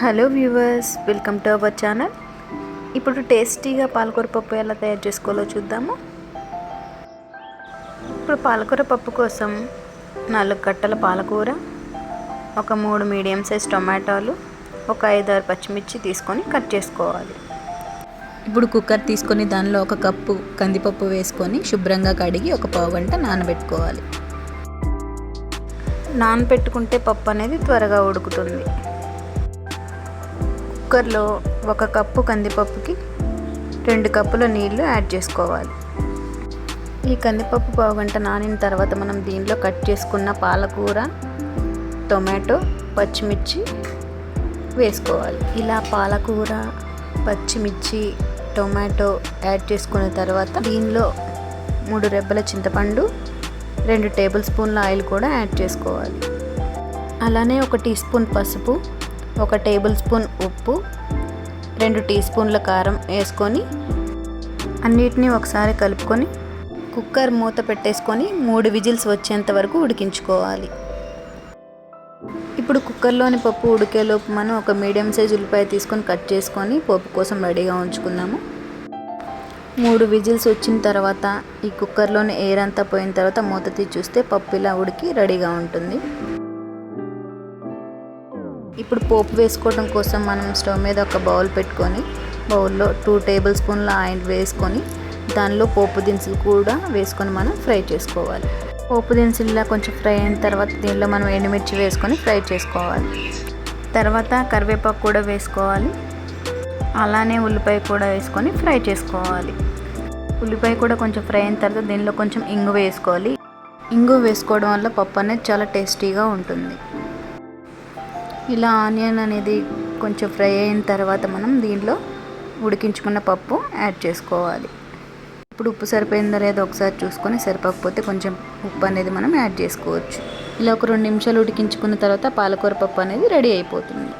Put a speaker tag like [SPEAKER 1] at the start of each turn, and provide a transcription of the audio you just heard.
[SPEAKER 1] Hello viewers welcome to our channel. ఇప్పుడు టేస్టీగా పాలకూర పప్పు ఎలా తయారు చేసుకోవాలో చూద్దాము. ఇప్పుడు పాలకూర పప్పు కోసం నాలుగు కట్టల పాలకూర ఒక మూడు మీడియం సైజ్ టొమాటోలు ఒక ఐదారు పచ్చిమిర్చి తీసుకొని కట్ చేసుకోవాలి.
[SPEAKER 2] ఇప్పుడు కుక్కర్ తీసుకొని దానిలో ఒక కప్పు కందిపప్పు వేసుకొని శుభ్రంగా కడిగి ఒక పావు గంట నానబెట్టుకోవాలి.
[SPEAKER 1] నానబెట్టుకుంటే పప్పు అనేది త్వరగా ఉడుకుతుంది. కుక్కర్లో ఒక కప్పు కందిపప్పుకి రెండు కప్పుల నీళ్ళు యాడ్ చేసుకోవాలి. ఈ కందిపప్పు పావుగంట నానిన తర్వాత మనం దీనిలో కట్ చేసుకున్న పాలకూర టొమాటో పచ్చిమిర్చి వేసుకోవాలి. ఇలా పాలకూర పచ్చిమిర్చి టొమాటో యాడ్ చేసుకున్న తర్వాత దీనిలో మూడు రెబ్బల చింతపండు రెండు టేబుల్ స్పూన్ల ఆయిల్ కూడా యాడ్ చేసుకోవాలి. అలానే ఒక టీ స్పూన్ పసుపు ఒక టేబుల్ స్పూన్ ఉప్పు రెండు టీ స్పూన్ల కారం వేసుకొని అన్నిటినీ ఒకసారి కలుపుకొని కుక్కర్ మూత పెట్టేసుకొని మూడు విజిల్స్ వచ్చేంత వరకు ఉడికించుకోవాలి. ఇప్పుడు కుక్కర్లోని పప్పు ఉడికేలోపు మనం ఒక మీడియం సైజ్ ఉల్లిపాయ తీసుకొని కట్ చేసుకొని పప్పు కోసం రెడీగా ఉంచుకుందాము. మూడు విజిల్స్ వచ్చిన తర్వాత ఈ కుక్కర్లోని ఎయిర్ అంతా పోయిన తర్వాత మూత తీసి చూస్తే పప్పు ఇలా ఉడికి రెడీగా ఉంటుంది. ఇప్పుడు పోపు వేసుకోవడం కోసం మనం స్టవ్ మీద ఒక బౌల్ పెట్టుకొని బౌల్లో టూ టేబుల్ స్పూన్ల ఆయిల్ వేసుకొని దానిలో పోపు దినుసులు కూడా వేసుకొని మనం ఫ్రై చేసుకోవాలి. పోపు దినుసుల్లా కొంచెం ఫ్రై అయిన తర్వాత దీనిలో మనం ఎండుమిర్చి వేసుకొని ఫ్రై చేసుకోవాలి. తర్వాత కరివేపాకు కూడా వేసుకోవాలి. అలానే ఉల్లిపాయ కూడా వేసుకొని ఫ్రై చేసుకోవాలి. ఉల్లిపాయ కూడా కొంచెం ఫ్రై అయిన తర్వాత దీనిలో కొంచెం ఇంగు వేసుకోవాలి. ఇంగు వేసుకోవడం వల్ల పప్పు అనేది చాలా టేస్టీగా ఉంటుంది. ఇలా ఆనియన్ అనేది కొంచెం ఫ్రై అయిన తర్వాత మనం దీనిలో ఉడికించుకున్న పప్పు యాడ్ చేసుకోవాలి. ఇప్పుడు ఉప్పు సరిపోయిందో లేదో ఒకసారి చూసుకొని సరిపోకపోతే కొంచెం ఉప్పు అనేది మనం యాడ్ చేసుకోవచ్చు. ఇలా ఒక రెండు నిమిషాలు ఉడికించుకున్న తర్వాత పాలకూర పప్పు అనేది రెడీ అయిపోతుంది.